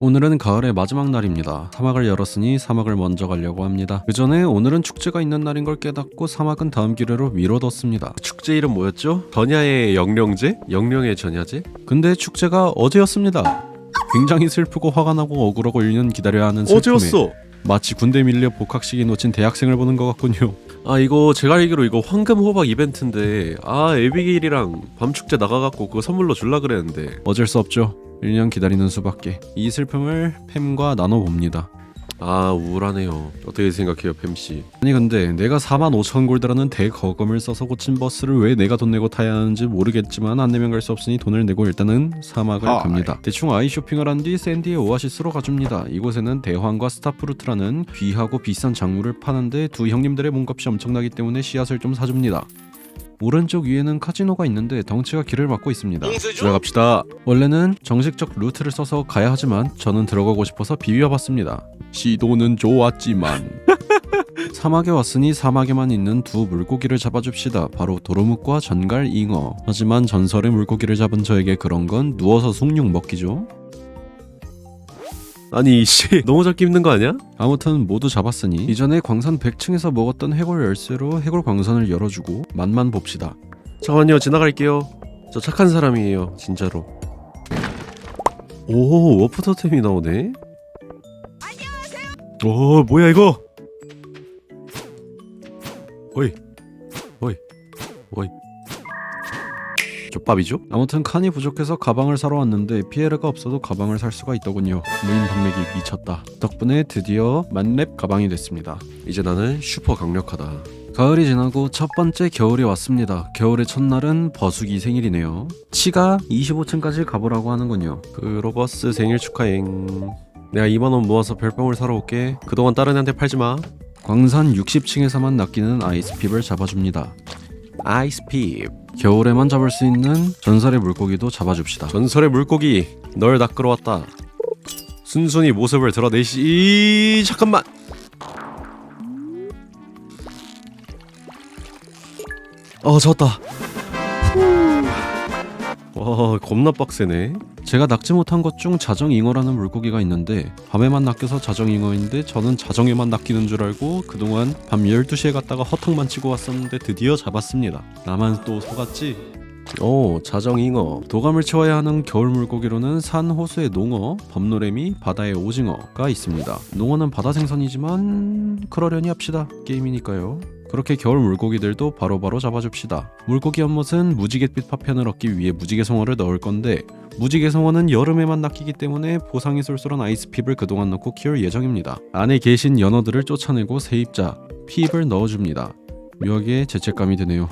오늘은 가을의 마지막 날입니다. 사막을 열었으니 사막을 먼저 가려고 합니다. 그 전에 오늘은 축제가 있는 날인 걸 깨닫고 사막은 다음 기회로 미뤄뒀습니다. 축제 이름 뭐였죠? 전야의 영령제? 영령의 전야제? 근데 축제가 어제였습니다. 굉장히 슬프고 화가 나고 억울하고 1년 기다려야 하는 슬픔에 어제였어. 마치 군대 밀려 복학식이 놓친 대학생을 보는 것 같군요. 아 이거 제가 알기로 이거 황금 호박 이벤트인데 아 에비게일이랑 밤 축제 나가갖고 그거 선물로 줄라 그랬는데 어쩔 수 없죠. 1년 기다리는 수밖에. 이 슬픔을 팸과 나눠봅니다. 아 우울하네요. 어떻게 생각해요 뱀 씨? 아니 근데 내가 4만 5천 골드라는 대거금을 써서 고친 버스를 왜 내가 돈 내고 타야 하는지 모르겠지만 안 내면 갈 수 없으니 돈을 내고 일단은 사막을 하이. 갑니다. 대충 아이 쇼핑을 한 뒤 샌디의 오아시스로 가줍니다. 이곳에는 대황과 스타프루트라는 귀하고 비싼 작물을 파는데 두 형님들의 몸값이 엄청나기 때문에 씨앗을 좀 사줍니다. 오른쪽 위에는 카지노가 있는데 덩치가 길을 막고 있습니다. 들어갑시다. 원래는 정식적 루트를 써서 가야 하지만 저는 들어가고 싶어서 비벼봤습니다. 시도는 좋았지만 사막에 왔으니 사막에만 있는 두 물고기를 잡아줍시다. 바로 도로묵과 전갈 잉어. 하지만 전설의 물고기를 잡은 저에게 그런 건 누워서 숭늉 먹기죠. 아니 씨 너무 잡기 힘든 거 아니야? 아무튼 모두 잡았으니 이전에 광산 100층에서 먹었던 해골 열쇠로 해골 광산을 열어주고 맛만 봅시다. 잠깐만요 지나갈게요. 저 착한 사람이에요 진짜로. 오 워프 토템이 나오네. 오 뭐야 이거? 어이 어이 어이 족밥이죠? 아무튼 칸이 부족해서 가방을 사러 왔는데 피에르가 없어도 가방을 살 수가 있더군요. 무인 방맥이 미쳤다. 덕분에 드디어 만렙 가방이 됐습니다. 이제 나는 슈퍼 강력하다. 가을이 지나고 첫 번째 겨울이 왔습니다. 겨울의 첫날은 버수기 생일이네요. 치가 25층까지 가보라고 하는군요. 그 로버스 생일 축하행. 내가 2만 원 모아서 별병을 사러 올게. 그동안 다른 애한테 팔지 마. 광산 60층에서만 낚이는 아이스핍을 잡아줍니다. 아이스핍. 겨울에만 잡을 수 있는 전설의 물고기도 잡아줍시다. 전설의 물고기. 널 낚으러 왔다. 순순히 모습을 드러내시. 이... 잠깐만. 어 졌다. 와 겁나 빡세네. 제가 낚지 못한 것 중 자정잉어라는 물고기가 있는데 밤에만 낚여서 자정잉어인데 저는 자정에만 낚이는 줄 알고 그동안 밤 12시에 갔다가 허탕만 치고 왔었는데 드디어 잡았습니다. 나만 또 속았지? 오 자정잉어. 도감을 채워야 하는 겨울 물고기로는 산 호수의 농어, 범노래미, 바다의 오징어가 있습니다. 농어는 바다 생선이지만 그러려니 합시다. 게임이니까요. 그렇게 겨울 물고기들도 바로바로 잡아줍시다. 물고기 연못은 무지갯빛 파편을 얻기 위해 무지개 송어를 넣을 건데 무지개 송어는 여름에만 낚이기 때문에 보상이 쏠쏠한 아이스핍을 그동안 넣고 키울 예정입니다. 안에 계신 연어들을 쫓아내고 세입자 핍을 넣어줍니다. 묘하게 죄책감이 드네요.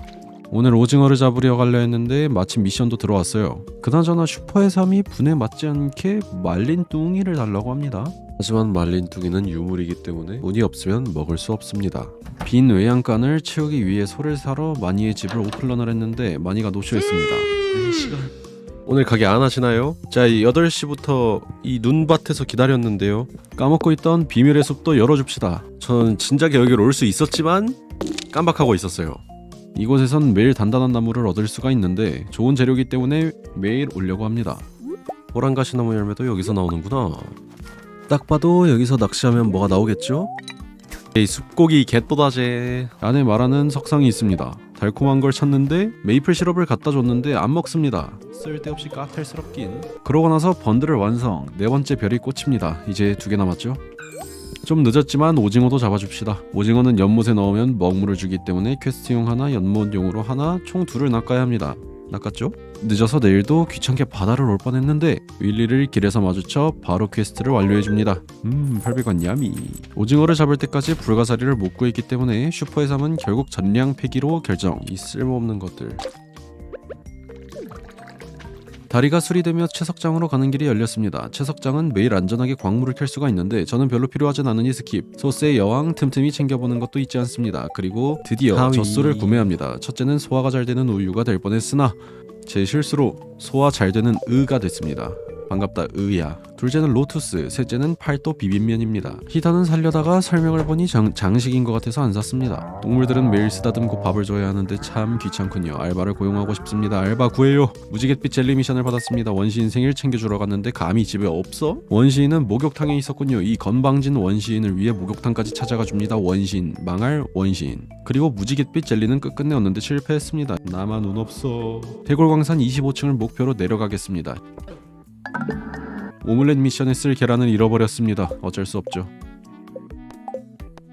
오늘 오징어를 잡으려 가려 했는데 마침 미션도 들어왔어요. 그나저나 슈퍼의 삶이 분에 맞지 않게 말린 뚱이를 달라고 합니다. 하지만 말린 뚱이는 유물이기 때문에 운이 없으면 먹을 수 없습니다. 빈 외양간을 채우기 위해 소를 사러 마니의 집을 오픈런을 했는데 마니가 노쇼했습니다. 오늘 가게 안 하시나요? 자 8시부터 이 눈밭에서 기다렸는데요. 까먹고 있던 비밀의 숲도 열어줍시다. 저는 진작에 여기로 올 수 있었지만 깜박하고 있었어요. 이곳에선 매일 단단한 나무를 얻을 수가 있는데 좋은 재료기 때문에 매일 오려고 합니다. 호랑가시나무 열매도 여기서 나오는구나. 딱 봐도 여기서 낚시하면 뭐가 나오겠죠? 이 숲고기 개또다제. 안에 말하는 석상이 있습니다. 달콤한 걸 찾는데 메이플 시럽을 갖다 줬는데 안 먹습니다. 쓸데없이 까탈스럽긴. 그러고 나서 번들을 완성. 네 번째 별이 꽂힙니다. 이제 두 개 남았죠? 좀 늦었지만 오징어도 잡아줍시다. 오징어는 연못에 넣으면 먹물을 주기 때문에 퀘스트용 하나, 연못용으로 하나, 총 둘을 낚아야 합니다. 낚았죠? 늦어서 내일도 귀찮게 바다를 올 뻔했는데 윌리를 길에서 마주쳐 바로 퀘스트를 완료해줍니다. 음 800원 야미. 오징어를 잡을 때까지 불가사리를 못 구했기 때문에 슈퍼의 삶은 결국 전량 폐기로 결정. 이 쓸모없는 것들. 다리가 수리되며 채석장으로 가는 길이 열렸습니다. 채석장은 매일 안전하게 광물을 캘 수가 있는데 저는 별로 필요하진 않으니 스킵. 소스의 여왕 틈틈이 챙겨보는 것도 있지 않습니다. 그리고 드디어 하위. 젖소를 구매합니다. 첫째는 소화가 잘 되는 우유가 될 뻔했으나 제 실수로 소화 잘 되는 의가 됐습니다. 반갑다 의야. 둘째는 로투스 셋째는 팔도 비빔면입니다. 히터는 살려다가 설명을 보니 장, 장식인 것 같아서 안 샀습니다. 동물들은 매일 쓰다듬고 밥을 줘야 하는데 참 귀찮군요. 알바를 고용하고 싶습니다. 알바 구해요. 무지갯빛 젤리 미션을 받았습니다. 원시인 생일 챙겨주러 갔는데 감히 집에 없어? 원시인은 목욕탕에 있었군요. 이 건방진 원시인을 위해 목욕탕까지 찾아가 줍니다. 원시인. 망할 원시인. 그리고 무지갯빛 젤리는 끝끝내 얻는데 실패했습니다. 나만 운 없어. 대골광산 25층을 목표로 내려가겠습니다 오믈렛 미션에 쓸 계란을 잃어버렸습니다. 어쩔 수 없죠